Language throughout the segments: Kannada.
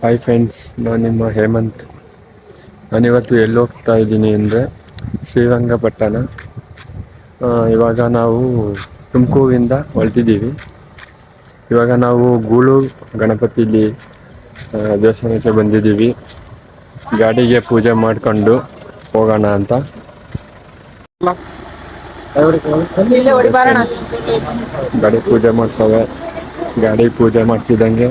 ಹಾಯ್ ಫ್ರೆಂಡ್ಸ್ ನಾನು ನಿಮ್ಮ ಹೇಮಂತ್. ನಾನಿವತ್ತು ಎಲ್ಲಿ ಹೋಗ್ತಾ ಇದ್ದೀನಿ ಅಂದರೆ ಶ್ರೀರಂಗಪಟ್ಟಣ. ಇವಾಗ ನಾವು ತುಮಕೂರಿಂದ ಹೊರಟಿದ್ದೀವಿ. ಇವಾಗ ನಾವು ಗೂಳೂರು ಗಣಪತಿಲಿ ದೇವಸ್ಥಾನಕ್ಕೆ ಬಂದಿದ್ದೀವಿ. ಗಾಡಿಗೆ ಪೂಜೆ ಮಾಡಿಕೊಂಡು ಹೋಗೋಣ ಅಂತ. ಗಾಡಿ ಪೂಜೆ ಮಾಡ್ತವೆ. ಗಾಡಿ ಪೂಜೆ ಮಾಡ್ತಿದ್ದಂಗೆ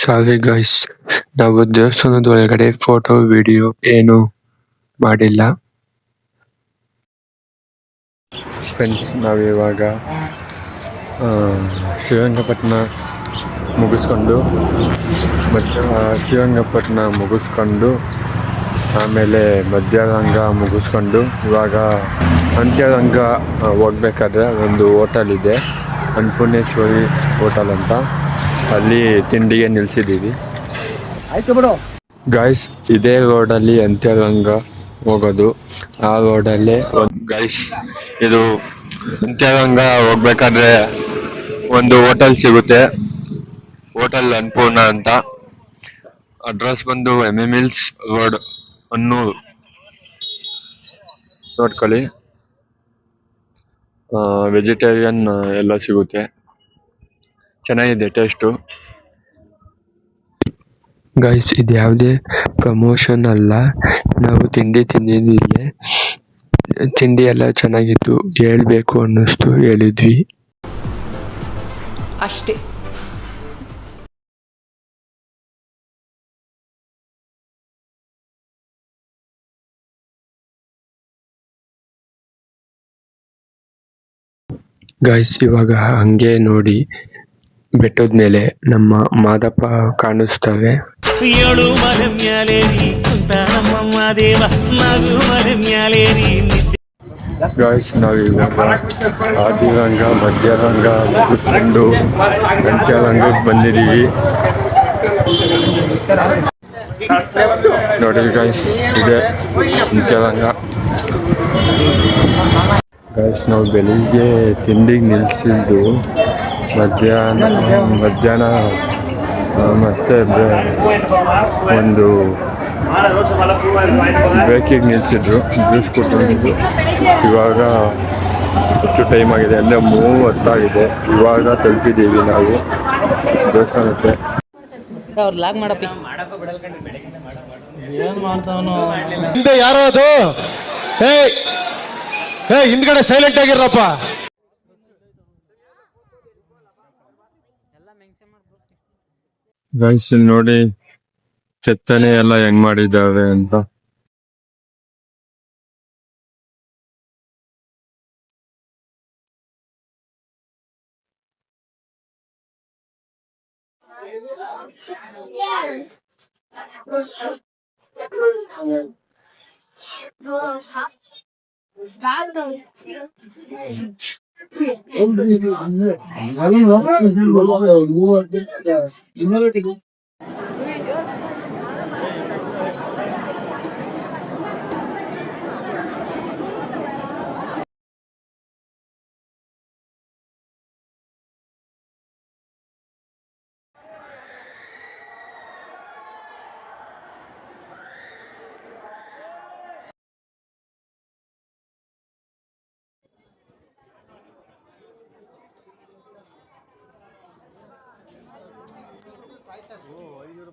ಸಾರಿ ಗೈಸ್ ನಾವು ದೇವಸ್ಥಾನದ ಒಳಗಡೆ ಫೋಟೋ ವಿಡಿಯೋ ಏನು ಮಾಡಿಲ್ಲ. ಫ್ರೆಂಡ್ಸ್ ನಾವಿವಾಗ ಶ್ರೀರಂಗಪಟ್ಟಣ ಮುಗಿಸ್ಕೊಂಡು, ಮತ್ತು ಶ್ರೀರಂಗಪಟ್ಟಣ ಮುಗಿಸ್ಕೊಂಡು, ಆಮೇಲೆ ಮಧ್ಯರಂಗ ಮುಗಿಸ್ಕೊಂಡು, ಇವಾಗ ಅಂತ್ಯರಂಗ ಹೋಗ್ಬೇಕಾದ್ರೆ ಒಂದು ಹೋಟೆಲ್ ಇದೆ. ಅನ್ನಪೂರ್ಣೇಶ್ವರಿ ಹೋಟೆಲ್ ಅಂತ. ಅಲ್ಲಿ ತಿಂಡಿಗೆ ನಿಲ್ಸಿದ್ದೀವಿ. ಆಯ್ತು ಬಿಡು. ಗಾಯ್ಸ್ ಇದೇ ರೋಡಲ್ಲಿ ಅಂತ್ಯರಂಗ ಹೋಗೋದು. ಆ ರೋಡಲ್ಲೇ ಗೈಸ್ ಇದು ಅಂತ್ಯಗಂಗ ಹೋಗ್ಬೇಕಾದ್ರೆ ಒಂದು ಹೋಟೆಲ್ ಸಿಗುತ್ತೆ. ಹೋಟೆಲ್ ಅನ್ನಪೂರ್ಣ ಅಂತ. ಅಡ್ರೆಸ್ ಬಂದು M A mills road Annur ನೋಡ್ಕೊಳ್ಳಿ. ವೆಜಿಟೇರಿಯನ್ ಎಲ್ಲ ಸಿಗುತ್ತೆ. ಚೆನ್ನಾಗಿದೆ ಟೇಸ್ಟು. ಗೈಸ್ ಇದು ಯಾವುದೇ ಪ್ರಮೋಷನ್ ಅಲ್ಲ. ನಾವು ತಿಂಡಿ ತಿಂದಿದ್ದಿಲ್ಲೇ ತಿಂಡಿ ಎಲ್ಲ ಚೆನ್ನಾಗಿತ್ತು. ಹೇಳ್ಬೇಕು ಅನ್ನಿಸ್ತು ಹೇಳಿದ್ವಿ. ಅಷ್ಟೇ. ಗೈಸ್ ಇವಾಗ ಹಂಗೆ ನೋಡಿ. ಬೆಟ್ಟದ ಮೇಲೆ ನಮ್ಮ ಮಾದಪ್ಪ ಕಾಣಿಸ್ತವೆ. ಏಳು ಮಲೆ ಮ್ಯಾಲೇರಿ ಕುಂತ ನಮ್ಮಮ್ಮ ದೇವ ನಗು ಮಲೆ ಮ್ಯಾಲೇರಿ ನಿದ್ದೆ. ಗಾಯ್ಸ್ ನಾವು ಇವಾಗ ಆದಿರಂಗ ಮಧ್ಯರಂಗ ಮುಗಿಸ್ಕೊಂಡು ಗಂಟೆರಂಗಕ್ಕೆ ಬಂದಿದ್ದೀವಿ. ನೋಡಿ ಗಾಯ್ಸ್ ಇದೆ ಗಂಟೆರಂಗ ಗಾಯ್ಸ್ ನಾವು ಬೆಳಿಗ್ಗೆ ತಿಂಡಿಗೆ ನಿಲ್ಸಿದ್ದು ಮಧ್ಯಾಹ್ನ ಮಧ್ಯಾಹ್ನ ಮತ್ತೆ ಒಂದು ಬ್ರೇಕಿಗೆ ನಿಲ್ಸಿದ್ರು ಜ್ಯೂಸ್ ಕೊಟ್ಟು ಇವಾಗ ಎಷ್ಟು ಟೈಮ್ ಆಗಿದೆ? ಅಂದರೆ ಮೂವತ್ತಾಗಿದೆ. ಇವಾಗ ತಲುಪಿದ್ದೀವಿ ನಾವು. ದೇವಸ್ಥಾನಕ್ಕೆ. ಅವ್ರು ಲಾಗ್ ಮಾಡಪ್ಪ ಹಿಂದೆ ಯಾರೋ ಅದು? ಹೇ ಹೇ ಹಿಂದ್ಗಡೆ ಸೈಲೆಂಟ್ ಆಗಿರಪ್ಪ ಗೈಸ್ ನೋಡಿ ಕೆತ್ತನೆ ಎಲ್ಲ ಹೆಂಗ್ ಮಾಡಿದ್ದಾವೆ ಅಂತ. 엄청 이거 안 돼. 나는 너무 힘들고, 이거, 이거, 이거, 이거, 이거, 이거,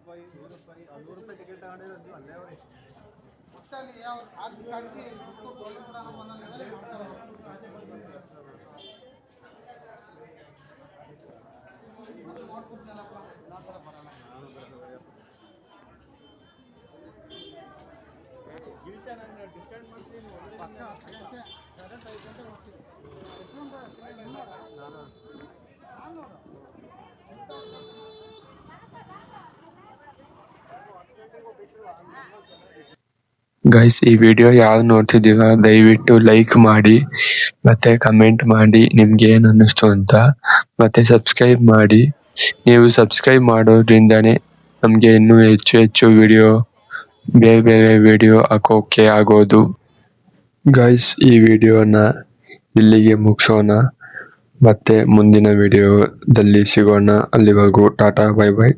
ರೂಪಾಯಿ ನೂರು ರೂಪಾಯಿ ನೂರು ರೂಪಾಯಿ ಟಿಕೆಟ್ ಆಡಿದ್ರೆ ನೀವು ಅಲ್ಲೇ ಅವರೇ ಒಟ್ಟಾಗಿ ಯಾವ ಕಾಡಿಸಿ ಕಾಡಿಸಿ ಕೂಡ ಮಾಡ್ತಾರೆ ಡಿಸ್ಕೌಂಟ್ ಮಾಡ್ತೀನಿ ಪಕ್ಕ ಹೋಗ್ತೀನಿ ಗೈಸ್ ಈ ವಿಡಿಯೋ ಯಾವ್ದು ನೋಡ್ತಿದ್ದೀವ ದಯವಿಟ್ಟು ಲೈಕ್ ಮಾಡಿ, ಮತ್ತೆ ಕಮೆಂಟ್ ಮಾಡಿ ನಿಮ್ಗೆ ಏನ್ ಅನ್ನಿಸ್ತು ಅಂತ. ಮತ್ತೆ ಸಬ್ಸ್ಕ್ರೈಬ್ ಮಾಡಿ. ನೀವು ಸಬ್ಸ್ಕ್ರೈಬ್ ಮಾಡೋದ್ರಿಂದಾನೇ ನಮ್ಗೆ ಇನ್ನೂ ಹೆಚ್ಚು ಹೆಚ್ಚು ವಿಡಿಯೋ ಬೇರೆ ಬೇರೆ ವಿಡಿಯೋ ಹಾಕೋಕೆ ಆಗೋದು. ಗೈಸ್ ಈ ವಿಡಿಯೋನ ಇಲ್ಲಿಗೆ ಮುಗಿಸೋಣ. ಮತ್ತೆ ಮುಂದಿನ ವಿಡಿಯೋದಲ್ಲಿ ಸಿಗೋಣ. ಅಲ್ಲಿವರೆಗೂ ಟಾಟಾ ಬೈ ಬೈ